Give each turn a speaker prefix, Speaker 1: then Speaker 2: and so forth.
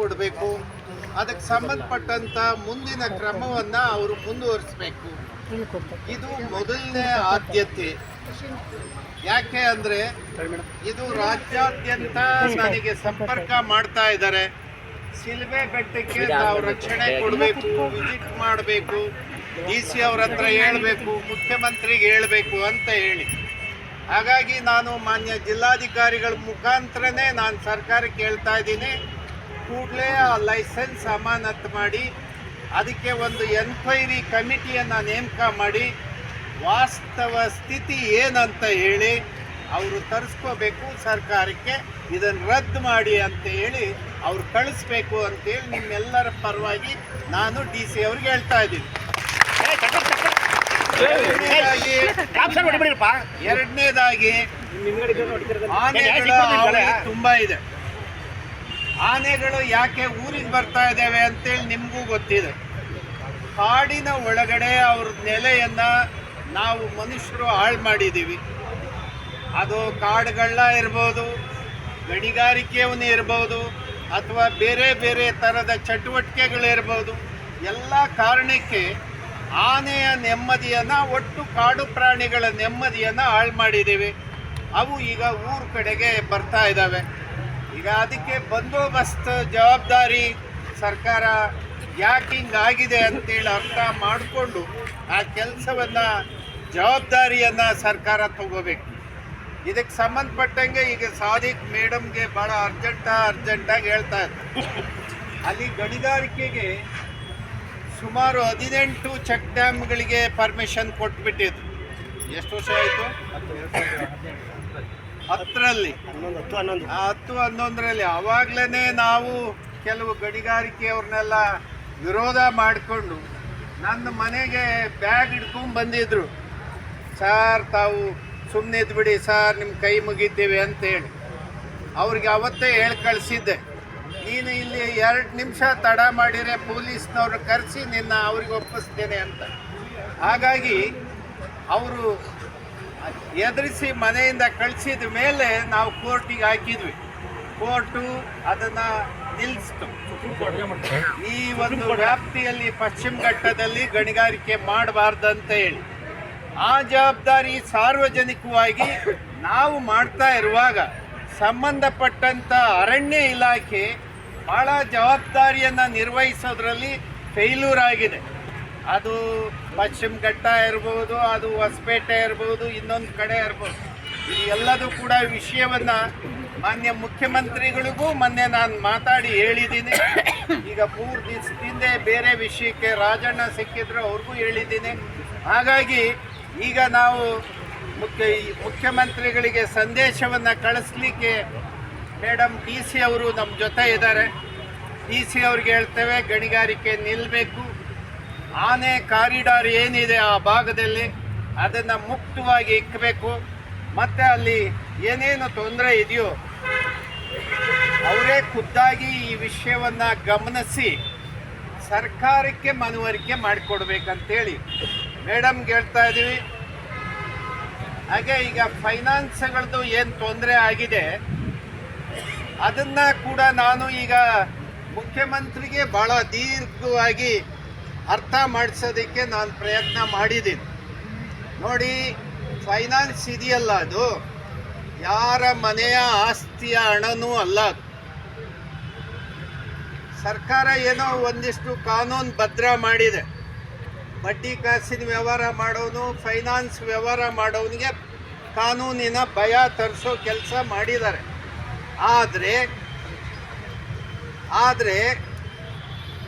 Speaker 1: ಮಾಡಿಕೊಡ್ಬೇಕು ಅದಕ್ಕೆ ಸಂಬಂಧಪಟ್ಟಂತ ಮುಂದಿನ ಕ್ರಮವನ್ನ ಅವರು ಮುಂದುವರಿಸಬೇಕು. ಇದು ಮೊದಲನೇ ಆದ್ಯತೆ. ಯಾಕೆ ಅಂದ್ರೆ ಇದು ರಾಜ್ಯಾದ್ಯಂತ ನನಗೆ ಸಂಪರ್ಕ ಮಾಡ್ತಾ ಇದ್ದಾರೆ. ಸಿಲ್ವೆ ಬೆಟ್ಟಕ್ಕೆ ನಾವು ರಕ್ಷಣೆ ಕೊಡಬೇಕು ವಿಸಿಟ್ ಮಾಡಬೇಕು, ಡಿ ಸಿ ಅವ್ರ ಹತ್ರ ಹೇಳಬೇಕು, ಮುಖ್ಯಮಂತ್ರಿಗೆ ಹೇಳಬೇಕು ಅಂತ ಹೇಳಿ. ಹಾಗಾಗಿ ನಾನು ಮಾನ್ಯ ಜಿಲ್ಲಾಧಿಕಾರಿಗಳ ಮುಖಾಂತರನೇ ನಾನು ಸರ್ಕಾರಕ್ಕೆ ಹೇಳ್ತಾ ಇದ್ದೀನಿ. ಕೂಡಲೇ ಆ ಲೈಸೆನ್ಸ್ ಅಮಾನತ್ ಮಾಡಿ ಅದಕ್ಕೆ ಒಂದು ಎನ್ಕ್ವೈರಿ ಕಮಿಟಿಯನ್ನು ನೇಮಕ ಮಾಡಿ ವಾಸ್ತವ ಸ್ಥಿತಿ ಏನಂತ ಹೇಳಿ ಅವರು ತರಿಸ್ಕೋಬೇಕು ಸರ್ಕಾರಕ್ಕೆ ಇದನ್ನು ರದ್ದು ಮಾಡಿ ಅಂತ ಹೇಳಿ ಅವ್ರು ಕಳಿಸ್ಬೇಕು ಅಂತೇಳಿ ನಿಮ್ಮೆಲ್ಲರ ಪರವಾಗಿ ನಾನು ಡಿ ಸಿ ಅವ್ರಿಗೆ ಹೇಳ್ತಾ ಇದ್ದೀನಿ. ಎರಡನೇದಾಗಿ ಆನೆಗಳ ತುಂಬಾ ಇದೆ. ಆನೆಗಳು ಯಾಕೆ ಊರಿಗೆ ಬರ್ತಾ ಇದ್ದಾವೆ ಅಂತೇಳಿ ನಿಮಗೂ ಗೊತ್ತಿದೆ. ಕಾಡಿನ ಒಳಗಡೆ ಅವ್ರ ನೆಲೆಯನ್ನು ನಾವು ಮನುಷ್ಯರು ಹಾಳು ಮಾಡಿದ್ದೀವಿ. ಅದು ಕಾಡುಗಳ್ಳ ಇರ್ಬೋದು ಗಣಿಗಾರಿಕೆಯವನ್ನ ಇರ್ಬೋದು, ಅಥವಾ ಬೇರೆ ಬೇರೆ ಥರದ ಚಟುವಟಿಕೆಗಳಿರ್ಬೋದು ಎಲ್ಲ ಕಾರಣಕ್ಕೆ ಆನೆಯ ನೆಮ್ಮದಿಯನ್ನು ಒಟ್ಟು ಕಾಡು ಪ್ರಾಣಿಗಳ ನೆಮ್ಮದಿಯನ್ನು ಹಾಳು ಮಾಡಿದ್ದೀವಿ. ಅವು ಈಗ ಊರ ಕಡೆಗೆ ಬರ್ತಾ ಇದ್ದಾವೆ. ಈಗ ಅದಕ್ಕೆ ಬಂದೋಬಸ್ತ್ ಜವಾಬ್ದಾರಿ ಸರ್ಕಾರ ಯಾಕೆ ಹಿಂಗಾಗಿದೆ ಅಂತೇಳಿ ಅರ್ಥ ಮಾಡಿಕೊಂಡು ಆ ಕೆಲಸವನ್ನು, ಜವಾಬ್ದಾರಿಯನ್ನು ಸರ್ಕಾರ ತಗೋಬೇಕು. ಇದಕ್ಕೆ ಸಂಬಂಧಪಟ್ಟಂಗೆ ಈಗ ಸಾದಿಕ್ ಮೇಡಮ್ಗೆ ಭಾಳ ಅರ್ಜೆಂಟ ಅರ್ಜೆಂಟಾಗಿ ಹೇಳ್ತಾ ಇದ್ದಾರೆ. ಅಲ್ಲಿ ಗಣಿಗಾರಿಕೆಗೆ ಸುಮಾರು ಹದಿನೆಂಟು ಚೆಕ್ ಡ್ಯಾಮ್ಗಳಿಗೆ ಪರ್ಮಿಷನ್ ಕೊಟ್ಬಿಟ್ಟಿದ್ರು. ಎಷ್ಟು ವರ್ಷ ಆಯಿತು? ಹತ್ತರಲ್ಲಿ. ಹತ್ತು ಹನ್ನೊಂದರಲ್ಲಿ ಅವಾಗ್ಲೇ ನಾವು ಕೆಲವು ಗಣಿಗಾರಿಕೆಯವ್ರನ್ನೆಲ್ಲ ವಿರೋಧ ಮಾಡಿಕೊಂಡು ನನ್ನ ಮನೆಗೆ ಬ್ಯಾಗ್ ಹಿಡ್ಕೊಂಡು ಬಂದಿದ್ರು. ಸಾರ್ ತಾವು ಸುಮ್ಮನೆ ಇದ್ಬಿಡಿ ಸಾರ್ ನಿಮ್ಮ ಕೈ ಮುಗಿತೀವಿ ಅಂತೇಳಿ ಅವ್ರಿಗೆ ಅವತ್ತೇ ಹೇಳಿ ಕಳಿಸಿದ್ದೆ. ನೀನು ಇಲ್ಲಿ ಎರಡು ನಿಮಿಷ ತಡ ಮಾಡಿದರೆ ಪೊಲೀಸ್ನವ್ರು ಕರೆಸಿ ನಿನ್ನ ಅವ್ರಿಗೆ ಒಪ್ಪಿಸ್ತೇನೆ ಅಂತ. ಹಾಗಾಗಿ ಅವರು ಎದುರಿಸಿ ಮನೆಯಿಂದ ಕಳಿಸಿದ ಮೇಲೆ ನಾವು ಕೋರ್ಟಿಗೆ ಹಾಕಿದ್ವಿ. ಕೋರ್ಟು ಅದನ್ನು ನಿಲ್ಲಿಸ್ತು ಈ ಒಂದು ವ್ಯಾಪ್ತಿಯಲ್ಲಿ ಪಶ್ಚಿಮ ಘಟ್ಟದಲ್ಲಿ ಗಣಿಗಾರಿಕೆ ಮಾಡಬಾರ್ದಂತ ಹೇಳಿ. ಆ ಜವಾಬ್ದಾರಿ ಸಾರ್ವಜನಿಕವಾಗಿ ನಾವು ಮಾಡ್ತಾ ಇರುವಾಗ ಸಂಬಂಧಪಟ್ಟಂತ ಅರಣ್ಯ ಇಲಾಖೆ ಬಹಳ ಜವಾಬ್ದಾರಿಯನ್ನು ನಿರ್ವಹಿಸೋದ್ರಲ್ಲಿ ಫೇಲ್ಯೂರ್ ಆಗಿದೆ. ಅದು ಪಶ್ಚಿಮ ಘಟ್ಟ ಇರ್ಬೋದು, ಅದು ಹೊಸಪೇಟೆ ಇರ್ಬೋದು, ಇನ್ನೊಂದು ಕಡೆ ಇರ್ಬೋದು. ಈ ಎಲ್ಲದೂ ಕೂಡ ವಿಷಯವನ್ನು ಮಾನ್ಯ ಮುಖ್ಯಮಂತ್ರಿಗಳಿಗೂ ಮೊನ್ನೆ ನಾನು ಮಾತಾಡಿ ಹೇಳಿದ್ದೀನಿ. ಈಗ ಮೂರು ದಿವಸದಿಂದ ಬೇರೆ ವಿಷಯಕ್ಕೆ ರಾಜಣ್ಣ ಸಿಕ್ಕಿದ್ರು ಅವ್ರಿಗೂ ಹೇಳಿದ್ದೀನಿ. ಹಾಗಾಗಿ ಈಗ ನಾವು ಮುಖ್ಯ ಮುಖ್ಯಮಂತ್ರಿಗಳಿಗೆ ಸಂದೇಶವನ್ನು ಕಳಿಸ್ಲಿಕ್ಕೆ ಮೇಡಮ್ ಡಿ ಸಿ ಅವರು ನಮ್ಮ ಜೊತೆ ಇದ್ದಾರೆ. ಡಿ ಸಿ ಅವ್ರಿಗೆ ಹೇಳ್ತೇವೆ, ಗಣಿಗಾರಿಕೆ ನಿಲ್ಲಬೇಕು ಆನೆ ಕಾರಿಡಾರ್ ಏನಿದೆ ಆ ಭಾಗದಲ್ಲಿ, ಅದನ್ನು ಮುಕ್ತವಾಗಿ ಇಕ್ಕಬೇಕು ಮತ್ತು ಅಲ್ಲಿ ಏನೇನು ತೊಂದರೆ ಇದೆಯೋ, ಅವರೇ ಖುದ್ದಾಗಿ ಈ ವಿಷಯವನ್ನು ಗಮನಿಸಿ, ಸರ್ಕಾರಕ್ಕೆ ಮನವರಿಕೆ ಮಾಡಿಕೊಡ್ಬೇಕಂತೇಳಿ ಮೇಡಮ್ಗೆ ಹೇಳ್ತಾ ಇದ್ದೀವಿ. ಹಾಗೆ ಈಗ ಫೈನಾನ್ಸ್ಗಳದ್ದು ಏನು ತೊಂದರೆ ಆಗಿದೆ, ಅದನ್ನು ಕೂಡ ನಾನು ಈಗ ಮುಖ್ಯಮಂತ್ರಿಗೆ ಭಾಳ ದೀರ್ಘವಾಗಿ ಅರ್ಥ ಮಾಡಿಸೋದಕ್ಕೆ ನಾನು ಪ್ರಯತ್ನ ಮಾಡಿದ್ದೀನಿ. ನೋಡಿ, ಫೈನಾನ್ಸ್ ಇದೆಯಲ್ಲ ಅದು? ಯಾರ ಮನೆಯ ಆಸ್ತಿಯ ಹಣನೂ ಅಲ್ಲ ಸರ್ಕಾರ ಏನೋ ಒಂದಿಷ್ಟು ಕಾನೂನು ಭದ್ರ ಮಾಡಿದೆ. ಬಡ್ಡಿ ಕಾಸಿನ ವ್ಯವಹಾರ ಮಾಡೋನು, ಫೈನಾನ್ಸ್ ವ್ಯವಹಾರ ಮಾಡೋನಿಗೆ ಕಾನೂನಿನ ಭಯ ತರಿಸೋ ಕೆಲಸ ಮಾಡಿದ್ದಾರೆ. ಆದರೆ ಆದರೆ